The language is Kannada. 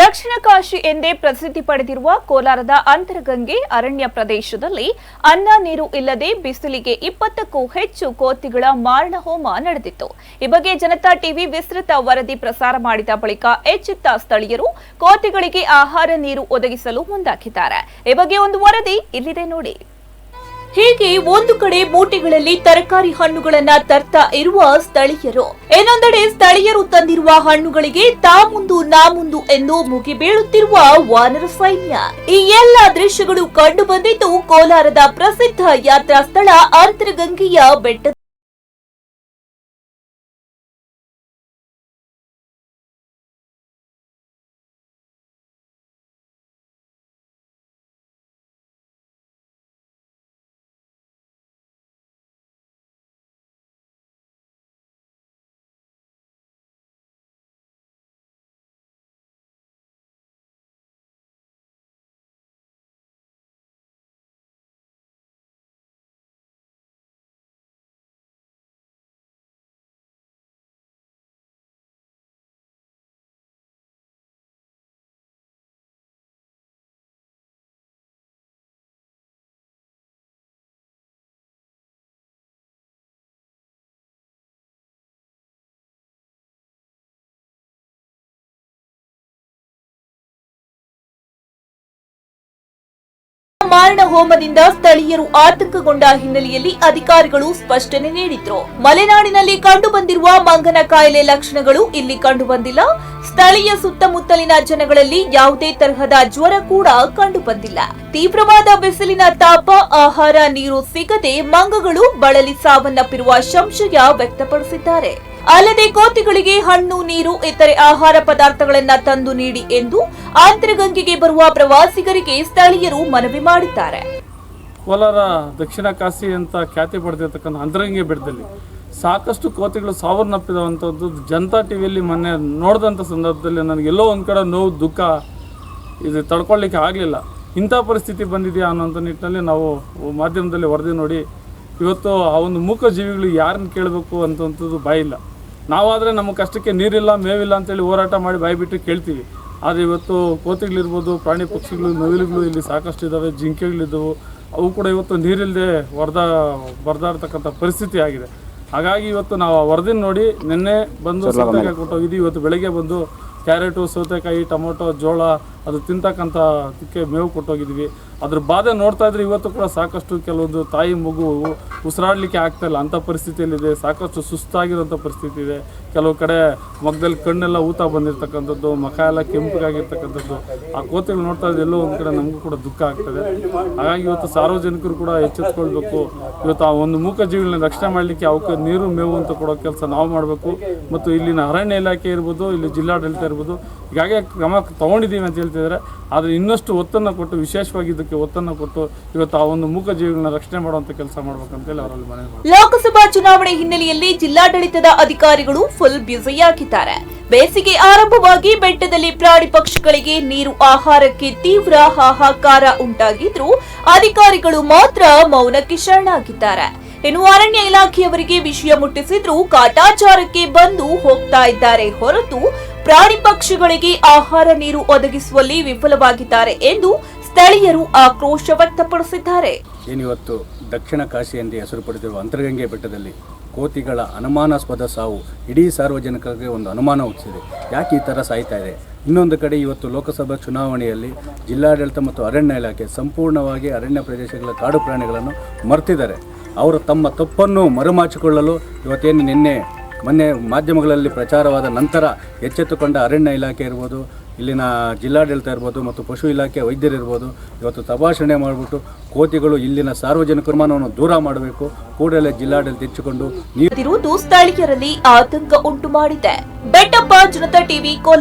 ದಕ್ಷಿಣ ಕಾಶಿ ಎಂದೇ ಪ್ರಸಿದ್ಧಿ ಪಡೆದಿರುವ ಕೋಲಾರದ ಅಂತರಗಂಗೆ ಅರಣ್ಯ ಪ್ರದೇಶದಲ್ಲಿ ಅನ್ನ ನೀರು ಇಲ್ಲದೆ ಬಿಸಿಲಿಗೆ ಇಪ್ಪತ್ತಕ್ಕೂ ಹೆಚ್ಚು ಕೋತಿಗಳ ಮಾರಣ ಹೋಮ ನಡೆದಿತ್ತು. ಈ ಬಗ್ಗೆ ಜನತಾ ಟಿವಿ ವಿಸ್ತೃತ ವರದಿ ಪ್ರಸಾರ ಮಾಡಿದ ಬಳಿಕ ಎಚ್ಚೆತ್ತ ಸ್ಥಳೀಯರು ಕೋತಿಗಳಿಗೆ ಆಹಾರ ನೀರು ಒದಗಿಸಲು ಮುಂದಾಗಿದ್ದಾರೆ. ಈ ಬಗ್ಗೆ ಒಂದು ವರದಿ ಇಲ್ಲಿದೆ ನೋಡಿ. ಹೀಗೆ ಒಂದು ಕಡೆ ಮೂಟೆಗಳಲ್ಲಿ ತರಕಾರಿ ಹಣ್ಣುಗಳನ್ನ ತರ್ತಾ ಇರುವ ಸ್ಥಳೀಯರು. ಇನ್ನೊಂದೆಡೆ ಸ್ಥಳೀಯರು ತಂದಿರುವ ಹಣ್ಣುಗಳಿಗೆ ತಾ ಮುಂದು ನಾ ಮುಂದು ಎಂದು ಮುಗಿಬೀಳುತ್ತಿರುವ ವಾನರ ಸೈನ್ಯ. ಈ ಎಲ್ಲ ದೃಶ್ಯಗಳು ಕಂಡು ಬಂದಿದ್ದು ಕೋಲಾರದ ಪ್ರಸಿದ್ಧ ಯಾತ್ರಾ ಸ್ಥಳ ಅಂತರಗಂಗೆಯ ಬೆಟ್ಟ ಮಾರಣ ಹೋಮದಿಂದ ಸ್ಥಳೀಯರು ಆತಂಕಗೊಂಡ ಹಿನ್ನೆಲೆಯಲ್ಲಿ ಅಧಿಕಾರಿಗಳು ಸ್ಪಷ್ಟನೆ ನೀಡಿದ್ರು. ಮಲೆನಾಡಿನಲ್ಲಿ ಕಂಡು ಬಂದಿರುವ ಮಂಗನ ಕಾಯಿಲೆ ಲಕ್ಷಣಗಳು ಇಲ್ಲಿ ಕಂಡು ಬಂದಿಲ್ಲ ಸ್ಥಳೀಯ ಸುತ್ತಮುತ್ತಲಿನ ಜನಗಳಲ್ಲಿ ಯಾವುದೇ ತರಹದ ಜ್ವರ ಕೂಡ ಕಂಡು ಬಂದಿಲ್ಲ ತೀವ್ರವಾದ ಬಿಸಿಲಿನ ತಾಪ, ಆಹಾರ, ನೀರು ಸಿಗದೆ ಮಂಗಗಳು ಬಳಲಿ ಸಾವನ್ನಪ್ಪಿರುವ ಸಂಶಯ ವ್ಯಕ್ತಪಡಿಸಿದ್ದಾರೆ. ಅಲ್ಲದೆ ಕೋತಿಗಳಿಗೆ ಹಣ್ಣು, ನೀರು, ಇತರೆ ಆಹಾರ ಪದಾರ್ಥಗಳನ್ನು ತಂದು ನೀಡಿ ಎಂದು ಆಂತರಗಂಗೆಗೆ ಬರುವ ಪ್ರವಾಸಿಗರಿಗೆ ಸ್ಥಳೀಯರು ಮನವಿ ಮಾಡಿದ್ದಾರೆ. ಕೋಲಾರ ದಕ್ಷಿಣ ಕಾಶಿ ಅಂತ ಖ್ಯಾತಿ ಪಡೆದಿರ್ತಕ್ಕಂಥ ಅಂತರಂಗಿ ಬೆಟ್ಟದಲ್ಲಿ ಸಾಕಷ್ಟು ಕೋತಿಗಳು ಸಾವನ್ನಪ್ಪಿದವಂಥದ್ದು. ಜನತಾ ಟಿ ವಿಯಲ್ಲಿ ಮೊನ್ನೆ ನೋಡಿದಂಥ ಸಂದರ್ಭದಲ್ಲಿ ನನಗೆ ಎಲ್ಲೋ ಒಂದು ಕಡೆ ನೋವು, ದುಃಖ ಇದು ತಡ್ಕೊಳ್ಳಿಕ್ಕೆ ಆಗಲಿಲ್ಲ. ಇಂಥ ಪರಿಸ್ಥಿತಿ ಬಂದಿದೆಯಾ ಅನ್ನೋಂಥ ನಿಟ್ಟಿನಲ್ಲಿ ನಾವು ಮಾಧ್ಯಮದಲ್ಲಿ ವರದಿ ನೋಡಿ ಇವತ್ತು ಆ ಒಂದು ಮೂಕ ಜೀವಿಗಳು ಯಾರನ್ನ ಕೇಳಬೇಕು ಅಂತಂಥದ್ದು ಬಾಯಿಲ್ಲ. ನಾವಾದರೆ ನಮ್ಮ ಕಷ್ಟಕ್ಕೆ ನೀರಿಲ್ಲ ಮೇವಿಲ್ಲ ಅಂತೇಳಿ ಹೋರಾಟ ಮಾಡಿ ಬಾಯಿ ಬಿಟ್ಟು ಕೇಳ್ತೀವಿ. ಆದರೆ ಇವತ್ತು ಕೋತಿಗಳಿರ್ಬೋದು ಪ್ರಾಣಿ ಪಕ್ಷಿಗಳು ನವಿಲುಗಳು ಇಲ್ಲಿ ಸಾಕಷ್ಟು ಇದ್ದಾವೆ ಜಿಂಕೆಗಳಿದ್ದವು. ಅವು ಕೂಡ ಇವತ್ತು ನೀರಿಲ್ಲದೆ ಹೊರದಾ ಬರ್ದಾಡ್ತಕ್ಕಂಥ ಪರಿಸ್ಥಿತಿ ಆಗಿದೆ. ಹಾಗಾಗಿ ಇವತ್ತು ನಾವು ಆ ವರದಿನ ನೋಡಿ ನಿನ್ನೆ ಬಂದು ಸೌತೆಕಾಯಿ ಕೊಟ್ಟೋಗಿದ್ದೀವಿ. ಇವತ್ತು ಬೆಳಗ್ಗೆ ಬಂದು ಕ್ಯಾರೆಟು ಸೌತೆಕಾಯಿ ಟೊಮೊಟೊ ಜೋಳ ಅದು ತಿಂತಕ್ಕಂಥ ಅದಕ್ಕೆ ಮೇವು ಕೊಟ್ಟೋಗಿದ್ವಿ ಅದ್ರ ಬಾಧೆ ನೋಡ್ತಾ ಇದ್ರೆ ಇವತ್ತು ಕೂಡ ಸಾಕಷ್ಟು ಕೆಲವೊಂದು ತಾಯಿ ಮಗು ಉಸಿರಾಡಲಿಕ್ಕೆ ಆಗ್ತಾ ಇಲ್ಲ. ಅಂಥ ಪರಿಸ್ಥಿತಿಯಲ್ಲಿದೆ. ಸಾಕಷ್ಟು ಸುಸ್ತಾಗಿರೋಂಥ ಪರಿಸ್ಥಿತಿ ಇದೆ. ಕೆಲವು ಕಡೆ ಮಗದಲ್ಲಿ ಕಣ್ಣೆಲ್ಲ ಊತ ಬಂದಿರತಕ್ಕಂಥದ್ದು, ಮಖ ಎಲ್ಲ ಕೆಂಪುಗಾಗಿರ್ತಕ್ಕಂಥದ್ದು. ಆ ಕೋತಿಗಳು ನೋಡ್ತಾ ಎಲ್ಲೋ ಒಂದು ಕಡೆ ನಮಗೂ ಕೂಡ ದುಃಖ ಆಗ್ತದೆ. ಹಾಗಾಗಿ ಇವತ್ತು ಸಾರ್ವಜನಿಕರು ಕೂಡ ಎಚ್ಚೆತ್ಕೊಳ್ಬೇಕು. ಇವತ್ತು ಆ ಒಂದು ಮೂಕ ಜೀವಿಗಳನ್ನ ರಕ್ಷಣೆ ಮಾಡಲಿಕ್ಕೆ ಅವಕ್ಕೆ ನೀರು, ಮೇವು ಅಂತ ಕೊಡೋ ಕೆಲಸ ನಾವು ಮಾಡಬೇಕು. ಮತ್ತು ಇಲ್ಲಿನ ಅರಣ್ಯ ಇಲಾಖೆ ಇರ್ಬೋದು, ಇಲ್ಲಿ ಜಿಲ್ಲಾಡಳಿತ ಇರ್ಬೋದು ಹೀಗಾಗಿ ಕ್ರಮ ತಗೊಂಡಿದ್ದೀವಿ ಅಂತ ಹೇಳ್ತಿದ್ದಾರೆ ಆದರೆ ಇನ್ನಷ್ಟು ಒತ್ತನ್ನು ಕೊಟ್ಟು, ವಿಶೇಷವಾಗಿ ಇದಕ್ಕೆ ಒತ್ತನ್ನು ಕೊಟ್ಟು ಇವತ್ತು ಆ ಒಂದು ಮೂಕ ಜೀವಿಗಳನ್ನ ರಕ್ಷಣೆ ಮಾಡುವಂಥ ಕೆಲಸ ಮಾಡ್ಬೇಕಂತೇಳಿ ಅವರಲ್ಲಿ ಮನವಿ. ಲೋಕಸಭಾ ಚುನಾವಣೆ ಹಿನ್ನೆಲೆಯಲ್ಲಿ ಜಿಲ್ಲಾಡಳಿತದ ಅಧಿಕಾರಿಗಳು ಫುಲ್ ಬ್ಯುಸಿಯಾಗಿದ್ದಾರೆ ಬೇಸಿಗೆ ಆರಂಭವಾಗಿ ಬೆಟ್ಟದಲ್ಲಿ ಪ್ರಾಣಿ ಪಕ್ಷಿಗಳಿಗೆ ನೀರು ಆಹಾರಕ್ಕೆ ತೀವ್ರ ಹಾಹಾಕಾರ ಉಂಟಾಗಿದ್ರು ಅಧಿಕಾರಿಗಳು ಮಾತ್ರ ಮೌನಕ್ಕೆ ಶರಣಾಗಿದ್ದಾರೆ. ಇನ್ನು ಅರಣ್ಯ ಇಲಾಖೆಯವರಿಗೆ ವಿಷಯ ಮುಟ್ಟಿಸಿದ್ರು ಕಾಟಾಚಾರಕ್ಕೆ ಬಂದು ಹೋಗ್ತಾ ಇದ್ದಾರೆ ಹೊರತು ಪ್ರಾಣಿ ಪಕ್ಷಿಗಳಿಗೆ ಆಹಾರ ನೀರು ಒದಗಿಸುವಲ್ಲಿ ವಿಫಲವಾಗಿದ್ದಾರೆ ಎಂದು ಸ್ಥಳೀಯರು ಆಕ್ರೋಶ ವ್ಯಕ್ತಪಡಿಸಿದ್ದಾರೆ. ಏನಿವತ್ತು ದಕ್ಷಿಣ ಕಾಶಿ ಎಂದೇ ಹೆಸರು ಪಡೆದಿರುವ ಅಂತರಗಂಗೆ ಬೆಟ್ಟದಲ್ಲಿ ಕೋತಿಗಳ ಅನುಮಾನಾಸ್ಪದ ಸಾವು ಇಡೀ ಸಾರ್ವಜನಿಕರಿಗೆ ಒಂದು ಅನುಮಾನ ಹುಟ್ಟಿಸಿದೆ ಯಾಕೆ ಈ ಥರ ಸಾಯ್ತಾ ಇದೆ? ಇನ್ನೊಂದು ಕಡೆ ಇವತ್ತು ಲೋಕಸಭಾ ಚುನಾವಣೆಯಲ್ಲಿ ಜಿಲ್ಲಾಡಳಿತ ಮತ್ತು ಅರಣ್ಯ ಇಲಾಖೆ ಸಂಪೂರ್ಣವಾಗಿ ಅರಣ್ಯ ಪ್ರದೇಶಗಳ ಕಾಡು ಪ್ರಾಣಿಗಳನ್ನು ಮರ್ತಿದ್ದಾರೆ. ಅವರು ತಮ್ಮ ತಪ್ಪನ್ನು ಮರುಮಾಚಿಕೊಳ್ಳಲು ಇವತ್ತೇನು ನಿನ್ನೆ ಮೊನ್ನೆ ಮಾಧ್ಯಮಗಳಲ್ಲಿ ಪ್ರಚಾರವಾದ ನಂತರ ಎಚ್ಚೆತ್ತುಕೊಂಡ ಅರಣ್ಯ ಇಲಾಖೆ ಇರ್ಬೋದು, ಇಲ್ಲಿನ ಜಿಲ್ಲಾಡಳಿತ ಇರ್ಬೋದು ಮತ್ತು ಪಶು ಇಲಾಖೆ ವೈದ್ಯರಿರ್ಬೋದು ಇವತ್ತು ತಪಾಸಣೆ ಮಾಡಿಬಿಟ್ಟು ಕೋತಿಗಳು ಇಲ್ಲಿನ ಸಾರ್ವಜನಿಕ ಮಾನವನ್ನು ದೂರ ಮಾಡಬೇಕು. ಕೂಡಲೇ ಜಿಲ್ಲಾಡಳಿತ ಹೆಚ್ಚಿಕೊಂಡು ಸ್ಥಳೀಯರಲ್ಲಿ ಆತಂಕ ಉಂಟು ಮಾಡಿದೆ. ಬೆಟ್ಟಪ್ಪ, ಜನತಾ ಟಿವಿ